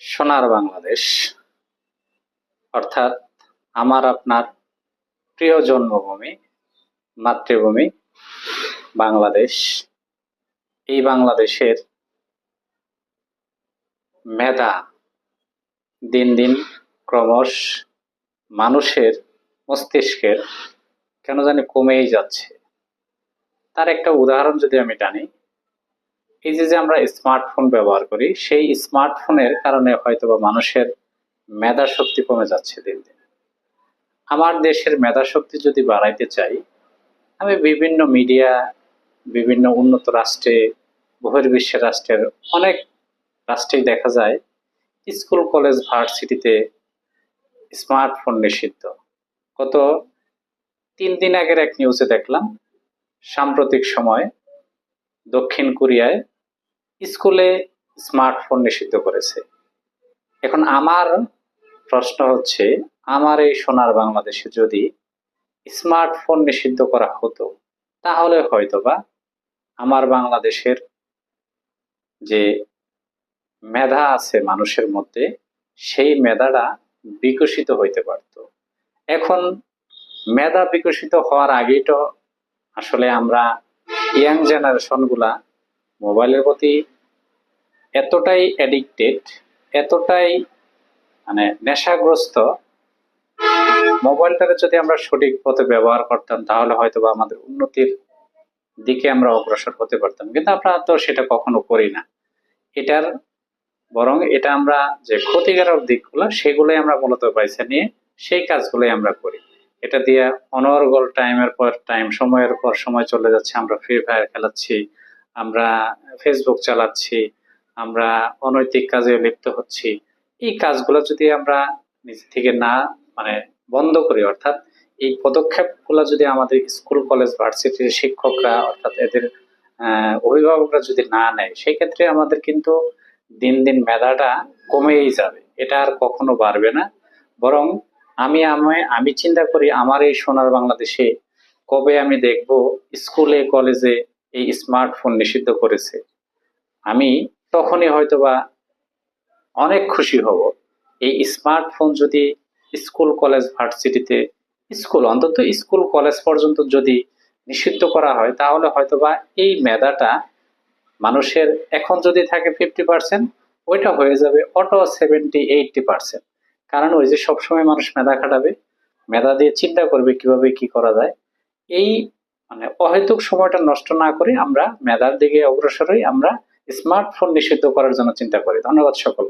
সোনার বাংলাদেশ। অর্থাৎ আমার আপনার প্রিয় জন্মভূমি, মাতৃভূমি বাংলাদেশ। এই বাংলাদেশের মেধা দিন দিন ক্রমশ মানুষের মস্তিষ্কের কেন জানি কমেই যাচ্ছে। তার একটা উদাহরণ যদি আমি টানি এই যে যে আমরা স্মার্টফোন ব্যবহার করি, সেই স্মার্টফোনের কারণে হয়তোবা মানুষের মেধা শক্তি কমে যাচ্ছে দিন দিন। আমার দেশের মেধা শক্তি যদি বাড়াইতে চাই, আমি বিভিন্ন মিডিয়া বিভিন্ন উন্নত রাষ্ট্রে, বহির্বিশ্বের রাষ্ট্রের অনেক রাষ্ট্রেই দেখা যায়, স্কুল, কলেজ, ভার্সিটিতে স্মার্টফোন নিষিদ্ধ। গত তিন দিন আগের এক নিউজে দেখলাম, সাম্প্রতিক সময় দক্ষিণ কোরিয়ায় স্কুলে স্মার্টফোন নিষিদ্ধ করেছে। এখন আমার প্রশ্ন হচ্ছে, আমার এই সোনার বাংলাদেশে যদি স্মার্টফোন নিষিদ্ধ করা হতো, তাহলে হয়তোবা আমার বাংলাদেশের যে মেধা আছে মানুষের মধ্যে, সেই মেধাটা বিকশিত হইতে পারত। এখন মেধা বিকশিত হওয়ার আগেই তো আসলে আমরা ইয়াং জেনারেশনগুলা মোবাইলের প্রতি এতটাই অ্যাডিক্টেড এতটাই মানে নেশাগ্রস্ত মোবাইলটাকে যদি আমরা সঠিক পথে ব্যবহার করতাম, তাহলে হয়তো বা আমাদের উন্নতির দিকে আমরা অগ্রসর হতে পারতাম। কিন্তু আমরা তো সেটা কখনো করি না। এটার বরং এটা আমরা যে ক্ষতিকারক দিকগুলো, সেগুলোই আমরা মূলত পয়সা নিয়ে সেই কাজগুলোই আমরা করি। এটা দিয়ে অনর্গল টাইমের পর টাইম সময়ের পর সময় চলে যাচ্ছে, আমরা ফ্রি ফায়ার খেলাচ্ছি আমরা ফেসবুক চালাচ্ছি, আমরা অনৈতিক কাজে লিপ্ত হচ্ছি, এই কাজগুলো যদি আমরা নিজে থেকে না মানে বন্ধ করি, অর্থাৎ এই পদক্ষেপগুলো যদি আমাদের স্কুল, কলেজ, ভার্সিটির শিক্ষকরা, অর্থাৎ এদের অভিভাবকরা যদি না নেয় সেই ক্ষেত্রে আমাদের কিন্তু দিন দিন মেধাটা কমেই যাবে। এটা আর কখনো বাড়বে না। বরং আমি আমি আমি চিন্তা করি, আমার এই সোনার বাংলাদেশে কবে আমি দেখব স্কুলে, কলেজে এই স্মার্টফোন নিষিদ্ধ করেছে। আমি তখনই হয়তোবা অনেক খুশি হব। এই স্মার্টফোন যদি স্কুল কলেজ ভার্সিটিতে স্কুল অন্তত স্কুল কলেজ পর্যন্ত যদি নিষিদ্ধ করা হয়, তাহলে হয়তোবা এই মেধাটা মানুষের এখন যদি থাকে ফিফটি পার্সেন্ট ওইটা হয়ে যাবে অটো সেভেন্টি এইটটি পার্সেন্ট কারণ ওই যে সবসময় মানুষ মেধা খাটাবে, মেধা দিয়ে চিন্তা করবে কীভাবে কি করা যায়। এই মানে অহেতুক সময়টা নষ্ট না করে আমরা মেধার দিকে অগ্রসর হই আমরা স্মার্টফোন নিষিদ্ধ করার জন্য চিন্তা করি। ধন্যবাদ সকল